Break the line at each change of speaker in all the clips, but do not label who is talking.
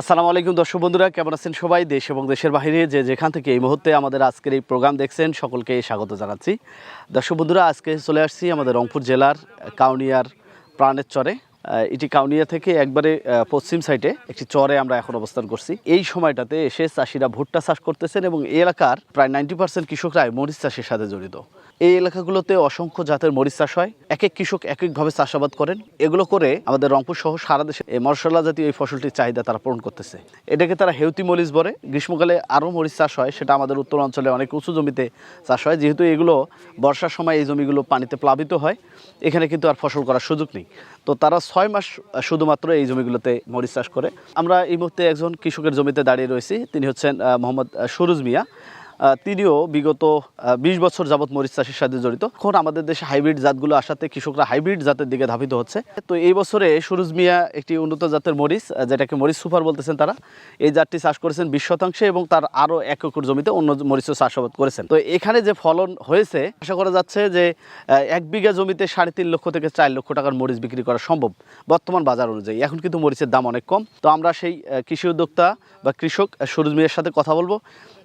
আসসালামু আলাইকুম দর্শক বন্ধুরা, কেমন আছেন সবাই? দেশ এবং দেশের বাইরে যে যেখান থেকে এই মুহূর্তে আমাদের আজকের এই প্রোগ্রাম দেখছেন, সকলকে স্বাগত জানাচ্ছি। দর্শক বন্ধুরা, আজকে চলে আসছি আমাদের রংপুর জেলার কাউনিয়ার প্রাণের চরে। এটি কাউনিয়া থেকে একবারে পশ্চিম সাইডে একটি চরে আমরা এখন অবস্থান করছি। এই সময়টাতে এসে চাষিরা ভুট্টা চাষ করতেছেন এবং এলাকার প্রায় নাইনটি পার্সেন্ট কৃষকরাই মরিচ চাষের সাথে জড়িত। এই এলাকাগুলোতে অসংখ্য জাতের মরিচ চাষ হয়। এক এক কৃষক এক একভাবে চাষাবাদ করেন। এগুলো করে আমাদের রংপুর সহ সারা দেশে এই মশলা জাতীয় এই ফসলটির চাহিদা তারা পূরণ করতেছে। এটাকে তারা হেউতি মরিচ বলে। গ্রীষ্মকালে আরও মরিচ চাষ হয়, সেটা আমাদের উত্তর অঞ্চলে অনেক উঁচু জমিতে চাষ হয়। যেহেতু এগুলো বর্ষার সময় এই জমিগুলো পানিতে প্লাবিত হয়, এখানে কিন্তু আর ফসল করার সুযোগ নেই। তো তারা ছয় মাস শুধুমাত্র এই জমিগুলোতে মরিচ চাষ করে। আমরা এই মুহূর্তে একজন কৃষকের জমিতে দাঁড়িয়ে রয়েছি। তিনি হচ্ছেন মোহাম্মদ সুরুজ মিয়া। তিনিও বিগত বিশ বছর যাবত মরিচ চাষের সাথে জড়িত। এখন আমাদের দেশে হাইব্রিড জাতগুলো আসাতে কৃষকরা হাইব্রিড জাতের দিকে ধাবিত হচ্ছে। তো এই বছরে সুরুজ মিয়া একটি উন্নত জাতের মরিচ যেটাকে মরিচ সুপার বলতেছেন তারা, এই জাতটি চাষ করেছেন বিশ শতাংশে এবং তার আরও এক একর জমিতে অন্য মরিচও চাষাবাদ করেছেন। তো এখানে যে ফলন হয়েছে, আশা করা যাচ্ছে যে এক বিঘা জমিতে সাড়ে তিন লক্ষ থেকে চার লক্ষ টাকার মরিচ বিক্রি করা সম্ভব বর্তমান বাজার অনুযায়ী। এখন কিন্তু মরিচের দাম অনেক কম। তো আমরা সেই কৃষি উদ্যোক্তা বা কৃষক সুরজ মিয়ার সাথে কথা বলব।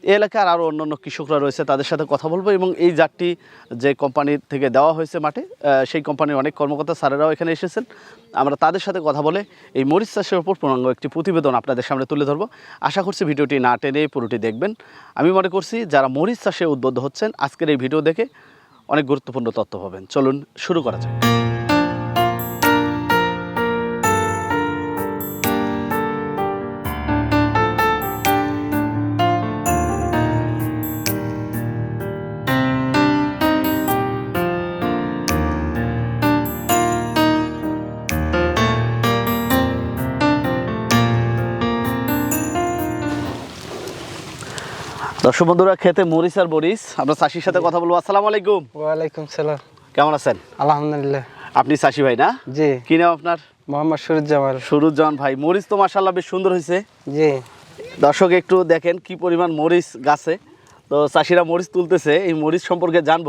এই এলাকার আরও অন্যান্য কৃষকরা রয়েছে, তাদের সাথে কথা বলব এবং এই জাতটি যে কোম্পানির থেকে দেওয়া হয়েছে মাঠে সেই কোম্পানির অনেক কর্মকর্তা স্যারেরাও এখানে এসেছেন। আমরা তাদের সাথে কথা বলে এই মরিচ চাষের ওপর পূর্ণাঙ্গ একটি প্রতিবেদন আপনাদের সামনে তুলে ধরবো। আশা করছি ভিডিওটি না টেনে পুরোটি দেখবেন। আমি মনে করছি যারা মরিচ চাষে উদ্বুদ্ধ হচ্ছেন, আজকের এই ভিডিও দেখে অনেক গুরুত্বপূর্ণ তথ্য পাবেন। চলুন শুরু করা যাক। দর্শক বন্ধুরা খেতে মরিস আর বরিস আমরা চাষির সাথে কথা বলব। আসসালামু আলাইকুম।
ওয়ালাইকুম সালাম।
কেমন আছেন?
আলহামদুলিল্লাহ।
আপনি চাষি ভাই না?
জি।
কি নাম আপনার?
মোহাম্মদ সুরুজ্জামান।
সুরুজ্জামান ভাই মরিচ তো মাসাল্লাহ বেশ সুন্দর হয়েছে।
জি।
দর্শক একটু দেখেন কি পরিমাণ মরিচ গাছে। তো চাষিরা মরিচ তুলতেছে এই মরিচ সম্পর্কে জানব।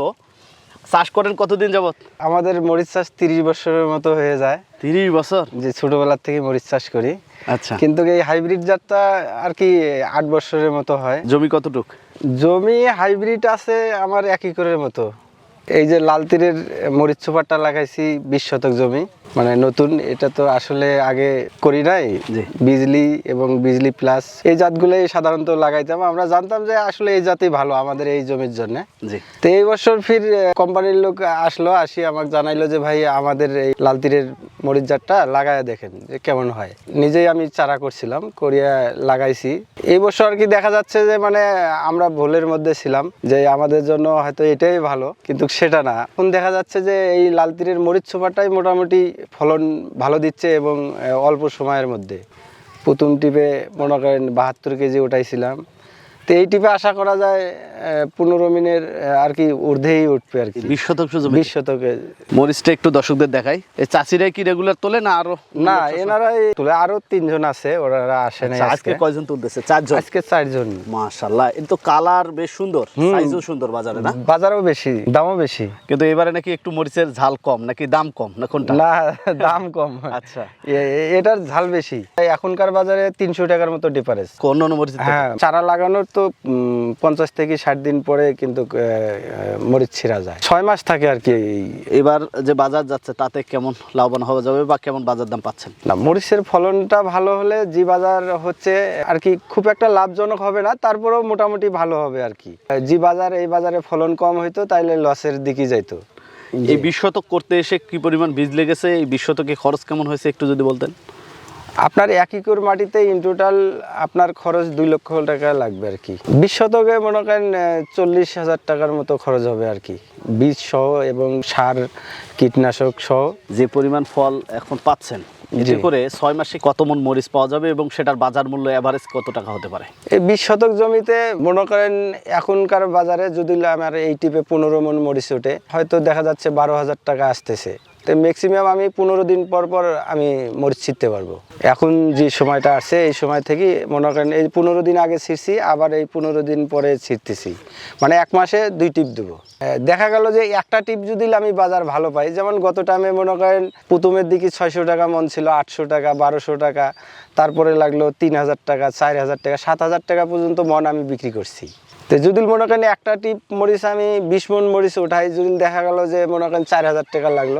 চাষ করেন কতদিন যাবত
আমাদের মরিচ চাষ তিরিশ বছরের মতো হয়ে যায়।
তিরিশ বছর?
যে ছোটবেলার থেকে মরিচ চাষ করি।
আচ্ছা।
কিন্তু এই হাইব্রিড জাতটা আর কি আট বছরের মতো হয়।
জমি কতটুক?
জমি হাইব্রিড আছে আমার এক একরের মতো। এই যে লাল তীরের মরিচ সুপারটা লাগাইছি বিশ শতক জমি মানে নতুন এটা তো আসলে আগে করি নাই। বিজলি এবং বিজলি প্লাস এই জাতগুলোই সাধারণত লাগাইতাম। আমরা জানতাম যে আসলে এই জাতই ভালো আমাদের এই জমির জন্য। তো এই বছর ফির কোম্পানির লোক আসলো আসি আমাকে জানাইলো যে ভাই আমাদের এই লাল তীরের মরিচ জাতটা লাগায় দেখেন যে কেমন হয়। নিজেই আমি চারা করছিলাম, করিয়া লাগাইছি। এই বছর আর কি দেখা যাচ্ছে যে মানে আমরা ভুলের মধ্যে ছিলাম যে আমাদের জন্য হয়তো এটাই ভালো, কিন্তু সেটা না। এখন দেখা যাচ্ছে যে এই লাল তীরের মরিচ ছোপাটাই মোটামুটি ফলন ভালো দিচ্ছে এবং অল্প সময়ের মধ্যে। প্রথম টিপে মনে করেন বাহাত্তর কেজি উঠাইছিলাম। তো এই টিপে আশা করা যায় পনেরো মিনিট আর কি ঊর্ধ্বেই উঠবে আর কি।
বিশ শতাংশ
বিশ শতকে
মরিচটা একটু দর্শকদের দেখাই। এই চাষিরাই কি রেগুলার তোলে না আরও
না এনারাই তুলে। আরও তিনজন আছে ওরা আসে না
আচ্ছা, আজকে। কয়জন তুলতেছে? চারজন?
আজকে চারজন।
মাশাল্লাহ এটা তো কালার বেশ সুন্দর। সাইজও সুন্দর বাজারে না?
বাজারও বেশি দামও বেশি।
কিন্তু এবারে নাকি একটু মরিচের ঝাল কম নাকি দাম কম না কোনটা?
না দাম কম।
আচ্ছা।
এটার ঝাল বেশি। এখনকার বাজারে তিনশো টাকার মতো ডিফারেন্স
কোন অন্য মরিচ
হ্যাঁ চারা লাগানোর তো উম, পঞ্চাশ থেকে ষাট দিন পরে কিন্তু মরিচ ছিঁড়া যায়। ছয় মাস থাকে আর কি
এবার যে বাজার যাচ্ছে তাতে কেমন লাভবান হওয়া যাবে বা কেমন বাজার দাম পাচ্ছেন?
না মরিচের ফলনটা ভালো হলে জি বাজার হচ্ছে আর কি খুব একটা লাভজনক হবে না তারপরেও মোটামুটি ভালো হবে আর কি। জি বাজার এই বাজারে ফলন কম হইতো তাইলে লসের দিকে যাইতো।
এই বিশ শতক করতে এসে কি পরিমাণ বীজ লেগেছে? এই বিশ শতকে খরচ কেমন হয়েছে একটু যদি বলতেন।
আপনার এক একর মাটিতে ইন টোটাল আপনার খরচ দুই লক্ষ টাকা লাগবে আর কি। বিশ শতকে মনে করেন চল্লিশ হাজার টাকার মতো খরচ হবে আর কি। বীজ সহ এবং সার কীটনাশক সহ।
যে পরিমাণ ফল এখন পাচ্ছেন এতে করে ছয় মাসে কত মন মরিচ পাওয়া যাবে এবং সেটার বাজার মূল্য এভারেজ কত টাকা হতে পারে?
এই বিশ শতক জমিতে মনে করেন এখনকার বাজারে যদি আমার এই টিপে পনেরো মন মরিচ ওঠে হয়তো দেখা যাচ্ছে বারো হাজার টাকা আসতেছে। তো ম্যাক্সিমাম আমি পনেরো দিন পর পর আমি মরিচ ছিটতে পারব। এখন যে সময়টা আসছে, এই সময় থেকে মনে করেন এই পনেরো দিন আগে ছিঁড়ছি আবার এই পনেরো দিন পরে ছিঁড়তেছি মানে এক মাসে দুই টিপ দেবো। দেখা গেল যে একটা টিপ যদি আমি বাজার ভালো পাই, যেমন গত টাইমে মনে করেন প্রথমের দিকে ছয়শো টাকা মন ছিল, আটশো টাকা, বারোশো টাকা, তারপরে লাগল তিন হাজার টাকা, চার হাজার টাকা, সাত হাজার টাকা পর্যন্ত মন আমি বিক্রি করছি। তো যদি মনে করেন একটা টিপ মরিচ আমি বিশ মন মরিচ উঠাই যদি দেখা গেল যে মনে করেন চার হাজার টাকা লাগল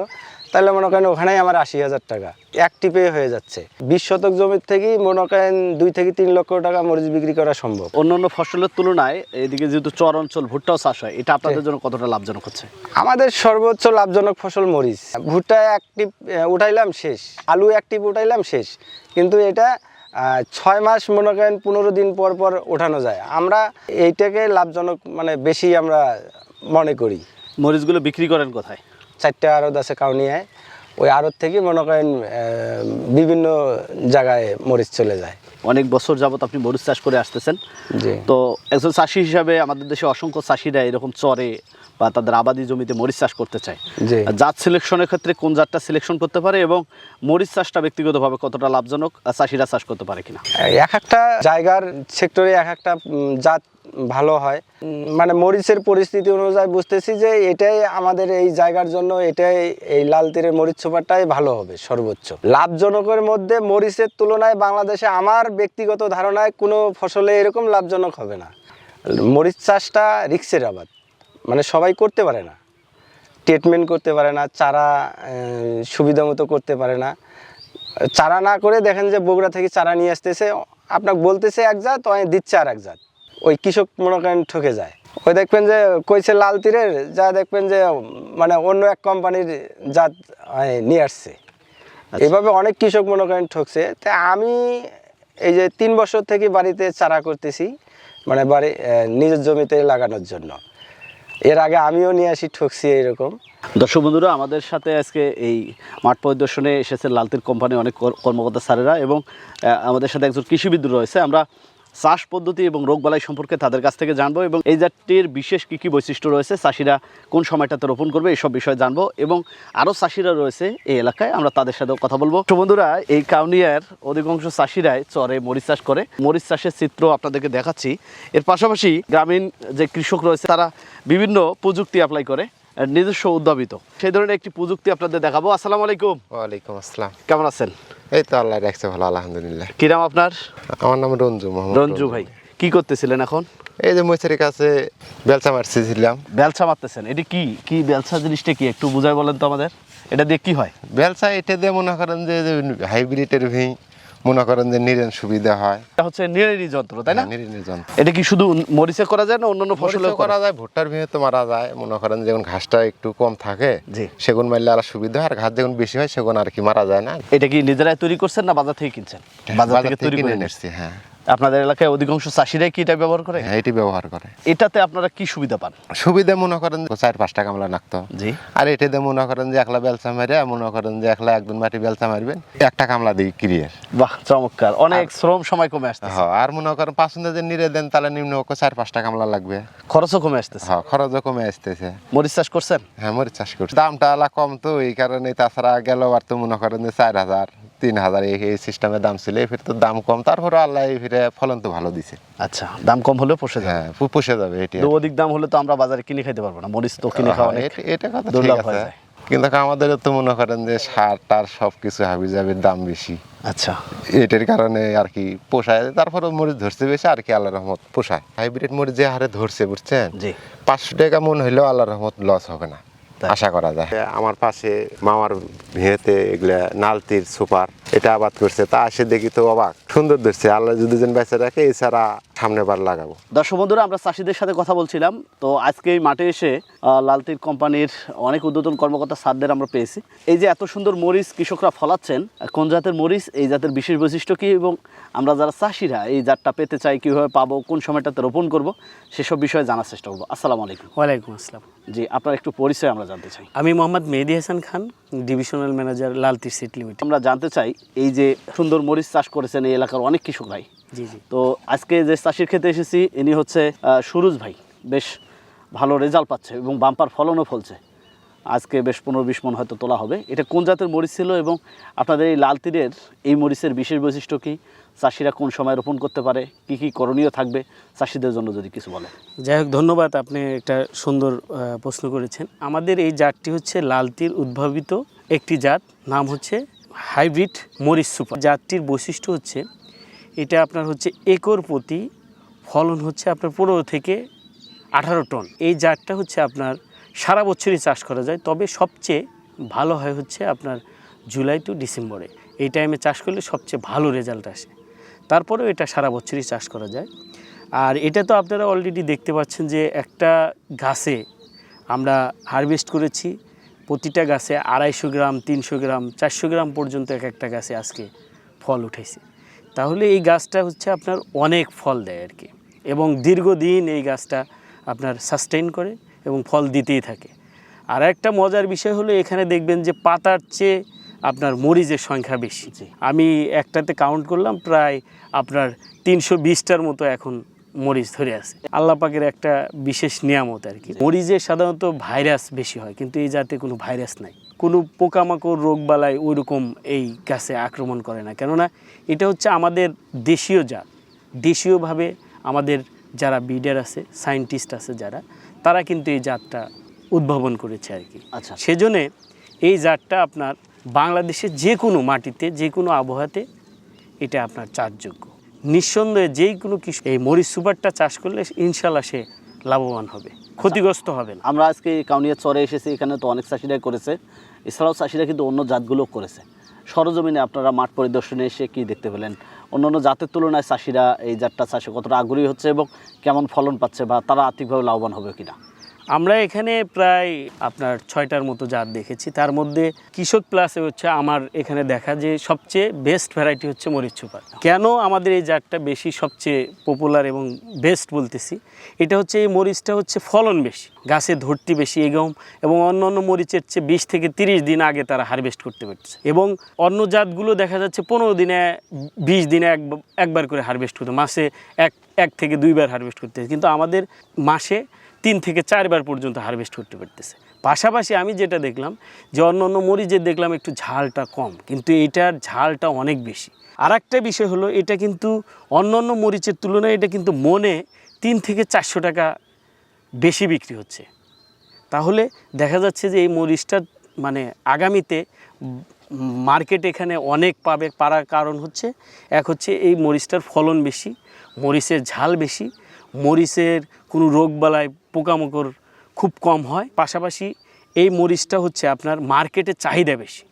তাহলে মনে করেন ওখানেই আমার আশি হাজার টাকা। এক টিপে হয়ে যাচ্ছে। বিশ শতক জমির থেকেই মনে করেন দুই থেকে তিন লক্ষ টাকা মরিচ বিক্রি করা সম্ভব।
অন্যান্য ফসলের তুলনায় এদিকে যেহেতু চর অঞ্চল ভুট্টাও চাষ হয় এটা আপনাদের জন্য কতটা লাভজনক হচ্ছে?
আমাদের সর্বোচ্চ লাভজনক ফসল মরিচ। ভুট্টা এক টিপ উঠাইলাম শেষ। আলু এক টিপ উঠাইলাম শেষ। কিন্তু এটা আহ, ছয় মাস মনে করেন পনেরো দিন পর পর ওঠানো যায়। আমরা এইটাকে লাভজনক মানে বেশি আমরা মনে করি।
মরিচগুলো বিক্রি করেন কোথায়?
চারটে আড়ত আছে কাউনিয়ায় ওই আড়ত থেকে মনে করেন আহ, বিভিন্ন জায়গায় মরিচ চলে যায়।
অনেক বছর যাবত আপনি মরিচ চাষ করে আসতেছেন। তো একজন চাষি হিসাবে আমাদের দেশে অসংখ্য চাষিরা এরকম চরে বা তাদের আবাদি জমিতে মরিচ চাষ করতে চায়। জাত সিলেকশনের ক্ষেত্রে কোন জাতটা সিলেকশন করতে পারে এবং মরিচ চাষটা ব্যক্তিগতভাবে কতটা লাভজনক চাষিরা চাষ করতে পারে কিনা?
এক একটা জায়গার সেক্টরে এক একটা জাত ভালো হয়। মানে মরিচের পরিস্থিতি অনুযায়ী বুঝতেছি যে এটাই আমাদের এই জায়গার জন্য এটাই এই লাল তীরের মরিচ সুপারটাই ভালো হবে সর্বোচ্চ। লাভজনকের মধ্যে মরিচের তুলনায় বাংলাদেশে আমার ব্যক্তিগত ধারণায় কোনো ফসলে এরকম লাভজনক হবে না। মরিচ চাষটা রিক্সের আবাদ। মানে সবাই করতে পারে না। ট্রিটমেন্ট করতে পারে না চারা সুবিধা মতো করতে পারে না। চারা না করে দেখেন যে বগুড়া থেকে চারা নিয়ে আসতেছে আপনাকে বলতেছে এক জাত ওই দিচ্ছে আর এক জাত। ওই কৃষক মনে করেন ঠকে যায়। ওই দেখবেন যে কইছে লাল তীরের যা দেখবেন যে মানে অন্য এক কোম্পানির জাত নিয়ে আসছে। এভাবে অনেক কৃষক মনে করেন ঠকছে। তা আমি এই যে তিন বছর থেকে বাড়িতে চারা করতেছি মানে বাড়ি নিজের জমিতে লাগানোর জন্য। এর আগে আমিও নিয়ে আসি, ঠকছি এইরকম।
দর্শক বন্ধুরা, আমাদের সাথে আজকে এই মাঠ পরিদর্শনে এসেছে লালতির কোম্পানি অনেক কর্মকর্তা স্যারেরা এবং আমাদের সাথে একজন কৃষিবিদ রয়েছে। আমরা চাষ পদ্ধতি এবং রোগবালাই সম্পর্কে তাদের কাছ থেকে জানব এবং এই জাতটির বিশেষ কী কী বৈশিষ্ট্য রয়েছে চাষিরা কোন সময়টাতে রোপণ করবে এসব বিষয়ে জানব এবং আরও চাষিরা রয়েছে এই এলাকায় আমরা তাদের সাথেও কথা বলব। তো বন্ধুরা এই কাউনিয়ার অধিকাংশ চাষিরাই চরে মরিচ চাষ করে। মরিচ চাষের চিত্র আপনাদেরকে দেখাচ্ছি। এর পাশাপাশি গ্রামীণ যে কৃষক রয়েছে তারা বিভিন্ন প্রযুক্তি অ্যাপ্লাই করে নিজস্ব উদ্ভাবিত। সেই ধরনের একটি প্রযুক্তি আপনাদের দেখাবো। আসসালামু আলাইকুম।
ওয়ালাইকুম আসসালাম।
কেমন আছেন?
এই তো আল্লাহ রাখছে ভালো আলহামদুলিল্লাহ।
কি নাম আপনার?
আমার নাম রঞ্জু মোহাম্মদ
রঞ্জু ভাই কি করতেছিলেন এখন?
এই যে মৈচারির কাছে বেলসা মারছিলাম
বেলসা মারতেছেন এটা কি? কি বেলসা জিনিসটা কি? একটু বুঝাই বলেন তো আমাদের। এটা দিয়ে কি হয়?
বেলসা এটা দিয়ে মনে করেন যে হাইব্রিডের ভি মনে করেন যে নিরেন সুবিধা হয়।
এটা হচ্ছে নিরেনি যন্ত্র তাই না?
নিরেনি যন্ত্র।
এটা কি শুধু মরিচে করা যায় না অন্যান্য ফসলে
ফসলও করা যায়? ভুট্টার তো মারা যায়। মনে করেন যেমন ঘাসটা একটু কম থাকে
জি।
সেগুন মারলে আর সুবিধা হয় আর ঘাস যখন বেশি হয় সেগুন আর কি মারা যায় না।
এটা কি নিজেরাই তৈরি করছেন না বাজার থেকে কিনছেন? বাজার থেকে তৈরি করে
নিচ্ছি হ্যাঁ।
আপনাদের এলাকায় অধিকাংশ চাষিরাই কি এটা ব্যবহার করে?
হ্যাঁ, এটি ব্যবহার করে।
এটাতে আপনারা কি সুবিধা পান?
সুবিধা মনে করেন চার পাঁচটা কামলা নাকতো।
জি।
আর এটাতে মনে করেন যে একলা বেলচা মারে মনে করেন যে একলা একদম মাটি বেলচা মারবেন একটা কামলা দিই ক্রিয়ার।
বাহ চমৎকার। অনেক শ্রম সময় কমে আসতেছে।
হ্যাঁ আর মনে করেন পাঁচশো যে নিরে দেন তাহলে নিম্ন চার পাঁচটা কামলা লাগবে।
খরচও কমে আসতেছে।
হ্যাঁ খরচও কমে আসতেছে।
মরিচ চাষ করছেন?
হ্যাঁ মরিচ চাষ করছি। দামটা আলা কম তো এই কারণে তাছাড়া গেল আর তো মনে করেন যে চার হাজার। তিন হাজার এই সিস্টেমের দাম ছিল এই ফিরে তো দাম কম। তারপরে আল্লাহ এই ফিরে ফলন তো ভালো দিছে।
আচ্ছা দাম কম হলেও পোষে যায়
হ্যাঁ পুষে যাবে এটি
অধিক দাম হলে তো আমরা বাজারে কিনে খেতে পারব না মরিচ তো কিনে খাওয়া
এটা- কথা ঠিক
দুর্লভ
আছে।
হয়ে যায়।
কিন্তু আমাদের তো মনে করেন যে সার টার সব কিছু হাবি দাম বেশি।
আচ্ছা।
এটার কারণে আর কি পোষায়। তারপরে মরিচ ধরছে বেশি আর কি আল্লাহ রহমত পোষায়। হাইব্রিড মরিচ যে হারে ধরছে বুঝছেন?
জি।
পাঁচশো টাকা মন হইলেও আল্লাহ রহমত লস হবে না। আশা করা যায়। আমার পাশে মামার ভেতে এগুলা নালতির সুপার। এটা আবাদ করছে। তা আসে দেখি তো অবাক। সুন্দর ধরছে। আল্লাহ যদি যেন বেঁচে রাখে এছাড়া সামনে বার লাগাবো।
দর্শক বন্ধুরা আমরা চাষিদের সাথে কথা বলছিলাম। তো আজকে এই মাঠে এসে আহ, লালতির কোম্পানির অনেক উদ্বোধন কর্মকর্তা সারদের আমরা পেয়েছি। এই যে এত সুন্দর মরিচ কৃষকরা ফলাচ্ছেন কোন জাতের মরিচ এই জাতের বিশেষ বৈশিষ্ট্য কি এবং আমরা যারা চাষিরা এই জাতটা পেতে চাই কীভাবে পাবো কোন সময়টাতে রোপণ করব সেসব বিষয়ে জানার চেষ্টা করব। আসসালামু আলাইকুম।
ওয়ালাইকুম আসসালাম।
জি আপনার একটু পরিচয় আমরা জানতে চাই।
আমি Mohammad Mehedi Hasan Khan divisional manager Lalteer seed limited.
আমরা জানতে চাই এই যে সুন্দর মরিচ চাষ করেছেন এই এলাকার অনেক কৃষকরাই
জি জি।
তো আজকে যে চাষির খেতে এসেছি ইনি হচ্ছে সুরজ ভাই। বেশ ভালো রেজাল্ট পাচ্ছে এবং বাম্পার ফলনও ফলছে। আজকে বেশ পনেরো বিশ মন হয়তো তোলা হবে। এটা কোন জাতের মরিচ ছিল এবং আপনাদের এই লাল তীরের এই মরিচের বিশেষ বৈশিষ্ট্য কী? চাষিরা কোন সময় রোপণ করতে পারে? কি কি করণীয় থাকবে? চাষিদের জন্য যদি কিছু বলে
যাই হোক ধন্যবাদ আপনি একটা সুন্দর প্রশ্ন করেছেন। আমাদের এই জাতটি হচ্ছে লাল লালতির উদ্ভাবিত একটি জাত। নাম হচ্ছে হাইব্রিড মরিচ সুপার। জাতটির বৈশিষ্ট্য হচ্ছে, এটা আপনার হচ্ছে একর প্রতি ফলন হচ্ছে আপনার পনেরো থেকে আঠারো টন। এই জাতটা হচ্ছে আপনার সারা বছরই চাষ করা যায়, তবে সবচেয়ে ভালো হয় হচ্ছে আপনার জুলাই টু ডিসেম্বরে। এই টাইমে চাষ করলে সবচেয়ে ভালো রেজাল্ট আসে। তারপরেও এটা সারা বছরই চাষ করা যায়। আর এটা তো আপনারা অলরেডি দেখতে পাচ্ছেন যে একটা গাছে আমরা হারভেস্ট করেছি প্রতিটা গাছে আড়াইশো গ্রাম তিনশো গ্রাম চারশো গ্রাম পর্যন্ত এক একটা গাছে আজকে ফল উঠেছে। তাহলে এই গাছটা হচ্ছে আপনার অনেক ফল দেয় আর কি। এবং দীর্ঘদিন এই গাছটা আপনার সাস্টেইন করে এবং ফল দিতেই থাকে। আর একটা মজার বিষয় হলো এখানে দেখবেন যে পাতার চেয়ে আপনার মরিচের সংখ্যা বেশি। আমি একটাতে কাউন্ট করলাম প্রায় আপনার তিনশো বিশটার মতো এখন মরিচ ধরে আছে। আল্লাহ পাকের একটা বিশেষ নিয়ামত আর কি। মরিচে সাধারণত ভাইরাস বেশি হয় কিন্তু এই জাতে কোনো ভাইরাস নাই। কোনো পোকামাকড় রোগবালাই ওইরকম এই গাছে আক্রমণ করে না। কেননা এটা হচ্ছে আমাদের দেশীয় জাত। দেশীয়ভাবে আমাদের যারা বিডার আছে সায়েন্টিস্ট আছে যারা তারা কিন্তু এই জাতটা উদ্ভাবন করেছে আর কি।
আচ্ছা।
সেজন্যে এই জাতটা আপনার বাংলাদেশের যে কোনো মাটিতে যে কোনো আবহাওয়াতে এটা আপনার চাষযোগ্য। নিঃসন্দেহে যেই কোনো কৃষক এই মরিচ সুপারটা চাষ করলে ইনশাল্লাহ সে লাভবান হবে। ক্ষতিগ্রস্ত হবে না।
আমরা আজকে কাউনিয়া চরে এসেছি, এখানে তো অনেক চাষিরাই করেছে। এছাড়াও চাষিরা কিন্তু অন্য জাতগুলো করেছে। সরজমিনে আপনারা মাঠ পরিদর্শনে এসে কি দেখতে পেলেন? অন্যান্য জাতের তুলনায় চাষিরা এই জাতটা চাষে কতটা আগ্রহী হচ্ছে এবং কেমন ফলন পাচ্ছে বা তারা আর্থিকভাবে লাভবান হবে কিনা?
আমরা এখানে প্রায় আপনার ছয়টার মতো জাত দেখেছি। তার মধ্যে কৃষক প্লাসে হচ্ছে আমার এখানে দেখা যে সবচেয়ে বেস্ট ভ্যারাইটি হচ্ছে মরিচ সুপার। কেন আমাদের এই জাতটা বেশি সবচেয়ে পপুলার এবং বেস্ট বলতেছি? এটা হচ্ছে এই মরিচটা হচ্ছে ফলন বেশি, গাছে ধরতি বেশি এগম এবং অন্য অন্য মরিচের চেয়ে বিশ থেকে তিরিশ দিন আগে তারা হারভেস্ট করতে পারছে এবং অন্য জাতগুলো দেখা যাচ্ছে পনেরো দিনে, বিশ দিনে এক, একবার করে হারভেস্ট করতে মাসে এক এক থেকে দুইবার হারভেস্ট করতে কিন্তু আমাদের মাসে তিন থেকে চারবার পর্যন্ত হারভেস্ট করতে পারতেছে। পাশাপাশি আমি যেটা দেখলাম যে অন্য অন্য মরিচের দেখলাম একটু ঝালটা কম, কিন্তু এটার ঝালটা অনেক বেশি। আর একটা বিষয় হলো, এটা কিন্তু অন্য অন্য মরিচের তুলনায় এটা কিন্তু মনে তিন থেকে চারশো টাকা বেশি বিক্রি হচ্ছে। তাহলে দেখা যাচ্ছে যে এই মরিচটা মানে আগামীতে মার্কেট এখানে অনেক পাবে, পারার কারণ হচ্ছে, এক হচ্ছে এই মরিচটার ফলন বেশি, মরিচের ঝাল বেশি মরিচের কোনো রোগবালাই পোকামাকড় খুব কম হয়। পাশাপাশি এই মরিচটা হচ্ছে আপনার মার্কেটে চাহিদা বেশি।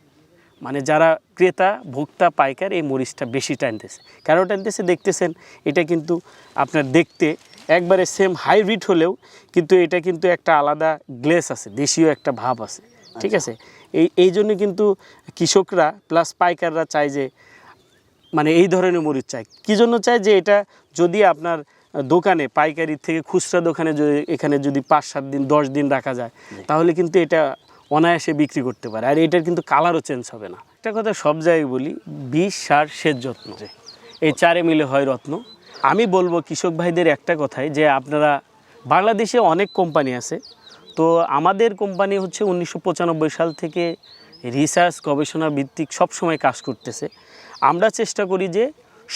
মানে যারা ক্রেতা ভোক্তা পাইকার এই মরিচটা বেশি টানতেছে। কেন টানতেছে? দেখতেছেন এটা কিন্তু আপনার দেখতে একবারে সেম হাইব্রিড হলেও কিন্তু এটা কিন্তু একটা আলাদা গ্লেস আছে দেশীয় একটা ভাব আছে। ঠিক আছে? এই এই জন্য কিন্তু কৃষকরা প্লাস পাইকাররা চায় যে মানে এই ধরনের মরিচ চাই কী জন্য চায় যে এটা যদি আপনার দোকানে পাইকারি থেকে খুচরা দোকানে যদি এখানে যদি পাঁচ সাত দিন দশ দিন রাখা যায় তাহলে কিন্তু এটা অনায়াসে বিক্রি করতে পারে। আর এটার কিন্তু কালারও চেঞ্জ হবে না। একটা কথা সব জায়গায় বলি বিষ সার সেচ যত্ন। এই চারে মিলে হয় রত্ন। আমি বলব কৃষক ভাইদের একটা কথাই যে আপনারা বাংলাদেশে অনেক কোম্পানি আছে। তো আমাদের কোম্পানি হচ্ছে উনিশশো পঁচানব্বই সাল থেকে রিসার্চ গবেষণা ভিত্তিক সবসময় কাজ করতেছে। আমরা চেষ্টা করি যে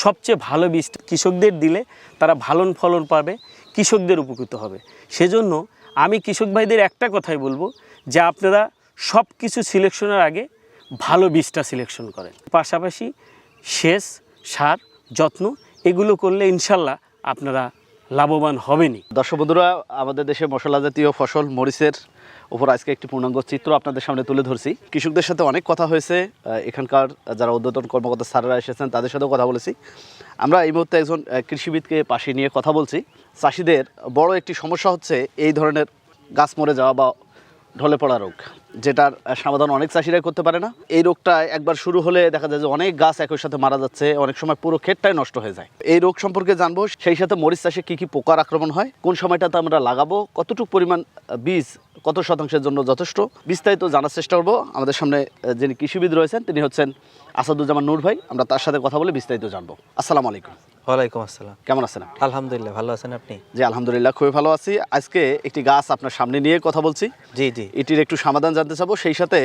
সবচেয়ে ভালো বীজ কৃষকদের দিলে তারা ভালো ফলন পাবে, কৃষকদের উপকৃত হবে। সেজন্য আমি কৃষক ভাইদের একটা কথাই বলব যে আপনারা সব কিছু সিলেকশনের আগে ভালো বীজটা সিলেকশন করেন। পাশাপাশি সেচ, সার, যত্ন এগুলো করলে ইনশাল্লাহ আপনারা লাভবান হবেনই।
দর্শক বন্ধুরা, আমাদের দেশে মশলা জাতীয় ফসল মরিচের উপর আজকে একটি পূর্ণাঙ্গ চিত্র আপনাদের সামনে তুলে ধরছি। কৃষকদের সাথে অনেক কথা হয়েছে এখানকার যারা উদ্বোধন কর্মকর্তা স্যাররা এসেছেন, তাদের সাথেও কথা বলেছি। আমরা এই মুহূর্তে একজন কৃষিবিদকে পাশে নিয়ে কথা বলছি। চাষিদের বড় একটি সমস্যা হচ্ছে এই ধরনের গাছ মরে যাওয়া বা ঢলে পড়া রোগ। যেটার সমাধান অনেক চাষিরাই করতে পারে না। এই রোগটা একবার শুরু হলে দেখা যায় যে অনেক গাছ একই সাথে মারা যাচ্ছে, অনেক সময় পুরো ক্ষেতটাই নষ্ট হয়ে যায়। এই রোগ সম্পর্কে জানব, সেই সাথে মরিচ চাষে কী কী পোকার আক্রমণ হয়, কোন সময়টাতে আমরা লাগাবো, কতটুকু পরিমাণ বীজ, কত শতাংশের জন্য যথেষ্ট, বিস্তারিত জানার চেষ্টা করব। আমাদের সামনে যিনি কৃষিবিদ রয়েছেন, তিনি হচ্ছেন আসাদুজ্জামান নূর ভাই আমরা তার সাথে কথা বলে বিস্তারিত জানব। আসসালামু আলাইকুম।
ওয়ালাইকুম আসসালাম।
কেমন আছেন আপনি?
আলহামদুলিল্লাহ ভালো আছেন আপনি?
জি আলহামদুলিল্লাহ খুবই ভালো আছি। আজকে একটি গাছ আপনার সামনে নিয়ে কথা বলছি।
জি জি।
এটির একটু সমাধান জানতে চাবো। সেই সাথে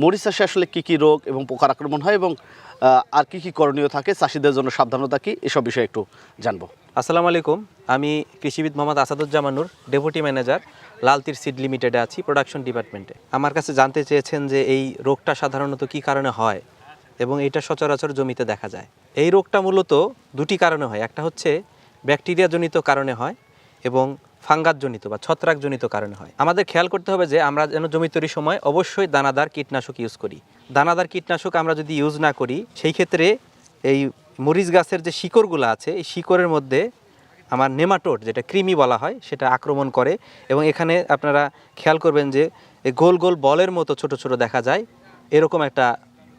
মরিচ চাষে আসলে কী কী রোগ এবং পোকার আক্রমণ হয় এবং আর কী কী করণীয় থাকে চাষিদের জন্য সাবধানতা কি এসব বিষয়ে একটু জানব।
আসসালামু আলাইকুম আমি কৃষিবিদ মোহাম্মদ আসাদুজ্জামানুর ডেপুটি ম্যানেজার লালতির সিড লিমিটেডে আছি প্রোডাকশন ডিপার্টমেন্টে। আমার কাছে জানতে চেয়েছেন যে এই রোগটা সাধারণত কী কারণে হয়। এবং এটা সচরাচর জমিতে দেখা যায়। এই রোগটা মূলত দুটি কারণে হয়। একটা হচ্ছে ব্যাকটেরিয়াজনিত কারণে হয় এবং ফাঙ্গাসজনিত বা ছত্রাকজনিত কারণে হয়। আমাদের খেয়াল করতে হবে যে আমরা যেন জমি তৈরির সময় অবশ্যই দানাদার কীটনাশক ইউজ করি। দানাদার কীটনাশক আমরা যদি ইউজ না করি, সেই ক্ষেত্রে এই মরিচ গাছের যে শিকড়গুলো আছে, এই শিকড়ের মধ্যে আমার নেমাটোড, যেটা কৃমি বলা হয়, সেটা আক্রমণ করে এবং এখানে আপনারা খেয়াল করবেন যে গোল গোল বলের মতো ছোট ছোট দেখা যায়। এরকম একটা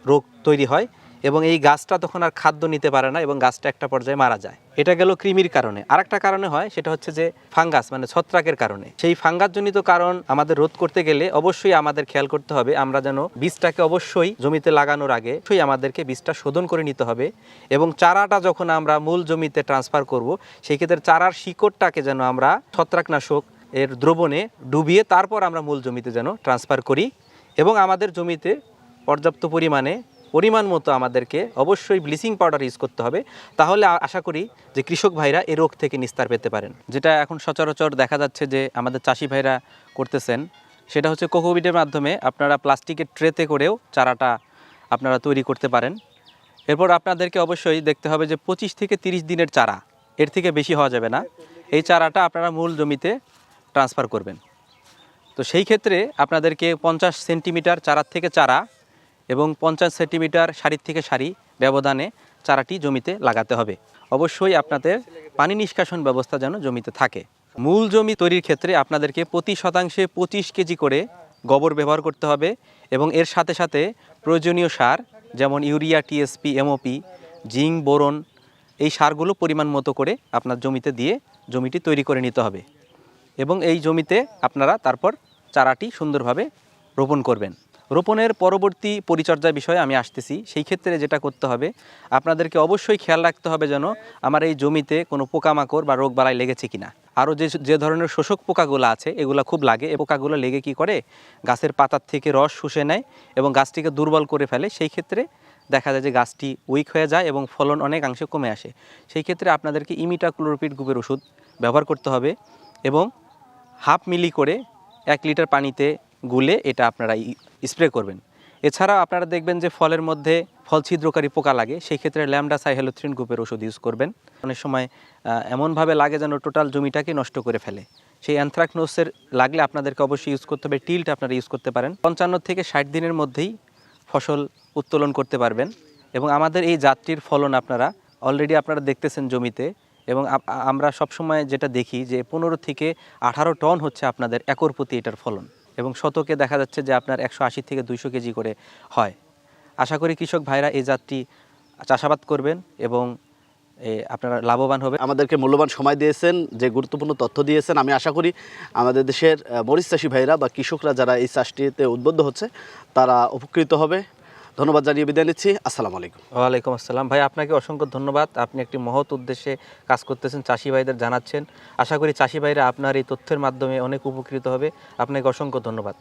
রোগ তৈরি হয় এবং এই গাছটা তখন আর খাদ্য নিতে পারে না এবং গাছটা একটা পর্যায়ে মারা যায়। এটা গেল কৃমির কারণে। আরেকটা কারণে হয়, সেটা হচ্ছে যে ফাঙ্গাস মানে ছত্রাকের কারণে। সেই ফাঙ্গাসজনিত কারণ আমাদের রোধ করতে গেলে অবশ্যই আমাদের খেয়াল করতে হবে, আমরা যেন বীজটাকে অবশ্যই জমিতে লাগানোর আগে অবশ্যই আমাদেরকে বীজটা শোধন করে নিতে হবে এবং চারাটা যখন আমরা মূল জমিতে ট্রান্সফার করব সেই ক্ষেত্রে চারার শিকড়টাকে যেন আমরা ছত্রাকনাশক এর দ্রবণে ডুবিয়ে তারপর আমরা মূল জমিতে যেন ট্রান্সফার করি এবং আমাদের জমিতে পর্যাপ্ত পরিমাণে, পরিমাণ মতো আমাদেরকে অবশ্যই ব্লিচিং পাউডার ইউজ করতে হবে। তাহলে আশা করি যে কৃষক ভাইরা এ রোগ থেকে নিস্তার পেতে পারেন। যেটা এখন সচরাচর দেখা যাচ্ছে যে আমাদের চাষি ভাইরা করতেছেন, সেটা হচ্ছে কোকোভিডের মাধ্যমে আপনারা প্লাস্টিকের ট্রেতে করেও চারাটা আপনারা তৈরি করতে পারেন। এরপর আপনাদেরকে অবশ্যই দেখতে হবে যে পঁচিশ থেকে তিরিশ দিনের চারা, এর থেকে বেশি হওয়া যাবে না। এই চারাটা আপনারা মূল জমিতে ট্রান্সফার করবেন। তো সেই ক্ষেত্রে আপনাদেরকে পঞ্চাশ সেন্টিমিটার চারার থেকে চারা এবং পঞ্চাশ সেন্টিমিটার সারির থেকে সারি ব্যবধানে চারাটি জমিতে লাগাতে হবে। অবশ্যই আপনাদের পানি নিষ্কাশন ব্যবস্থা যেন জমিতে থাকে। মূল জমি তৈরির ক্ষেত্রে আপনাদেরকে প্রতি শতাংশে পঁচিশ কেজি করে গোবর ব্যবহার করতে হবে এবং এর সাথে সাথে প্রয়োজনীয় সার যেমন urea, TSP, MOP, zinc, boron এই সারগুলো পরিমাণ মতো করে আপনার জমিতে দিয়ে জমিটি তৈরি করে নিতে হবে। এবং এই জমিতে আপনারা তারপর চারাটি সুন্দরভাবে রোপণ করবেন। রোপণের পরবর্তী পরিচর্যা বিষয়ে আমি আসতেছি। সেই ক্ষেত্রে যেটা করতে হবে, আপনাদেরকে অবশ্যই খেয়াল রাখতে হবে যেন আমার এই জমিতে কোনো পোকামাকড় বা রোগ বালাই লেগেছে কিনা। আরও যে যে ধরনের শোষক পোকাগুলো আছে, এগুলো খুব লাগে। এ পোকাগুলো লেগে কি করে? গাছের পাতার থেকে রস শুষে নেয় এবং গাছটিকে দুর্বল করে ফেলে। সেই ক্ষেত্রে দেখা যায় যে গাছটি উইক হয়ে যায় এবং ফলন অনেকাংশে কমে আসে। সেই ক্ষেত্রে আপনাদেরকে ইমিটা ক্লোরোপিড গ্রুপের ওষুধ ব্যবহার করতে হবে এবং হাফ মিলি করে এক লিটার পানিতে গুলে এটা আপনারা স্প্রে করবেন। এছাড়াও আপনারা দেখবেন যে ফলের মধ্যে ফল ছিদ্রকারী পোকা লাগে, সেই ক্ষেত্রে ল্যামডা সাইহেলোথ্রিন গ্রুপের ওষুধ ইউজ করবেন। অনেক সময় এমনভাবে লাগে যেন টোটাল জমিটাকে নষ্ট করে ফেলে। সেই অ্যানথ্রাকনোসের লাগলে আপনাদেরকে অবশ্যই ইউজ করতে হবে, টিল্ট আপনারা ইউজ করতে পারেন। পঞ্চান্ন থেকে ষাট দিনের মধ্যেই ফসল উত্তোলন করতে পারবেন এবং আমাদের এই জাতটির ফলন আপনারা অলরেডি আপনারা দেখতেছেন জমিতে এবং আমরা সবসময় যেটা দেখি যে পনেরো থেকে আঠারো টন হচ্ছে আপনাদের একর প্রতি এটার ফলন। এবং শতকে দেখা যাচ্ছে যে আপনার একশো আশি থেকে দুইশো কেজি করে হয়। আশা করি কৃষক ভাইরা এই জাতটি চাষাবাদ করবেন এবং আপনারা লাভবান হবে
আমাদেরকে মূল্যবান সময় দিয়েছেন, যে গুরুত্বপূর্ণ তথ্য দিয়েছেন। আমি আশা করি আমাদের দেশের মরিচ চাষি ভাইরা বা কৃষকরা যারা এই চাষটিতে উদ্বুদ্ধ হচ্ছে, তারা উপকৃত হবে। ধন্যবাদ জানিয়ে বিদায় নিচ্ছি। আসসালামু আলাইকুম।
ওয়ালাইকুম আসসালাম। ভাই, আপনাকে অসংখ্য ধন্যবাদ। আপনি একটি মহৎ উদ্দেশ্যে কাজ করতেছেন, চাষি ভাইদের জানাচ্ছেন। আশা করি চাষি ভাইরা আপনার এই তথ্যের মাধ্যমে অনেক উপকৃত হবে। আপনাকে অসংখ্য ধন্যবাদ।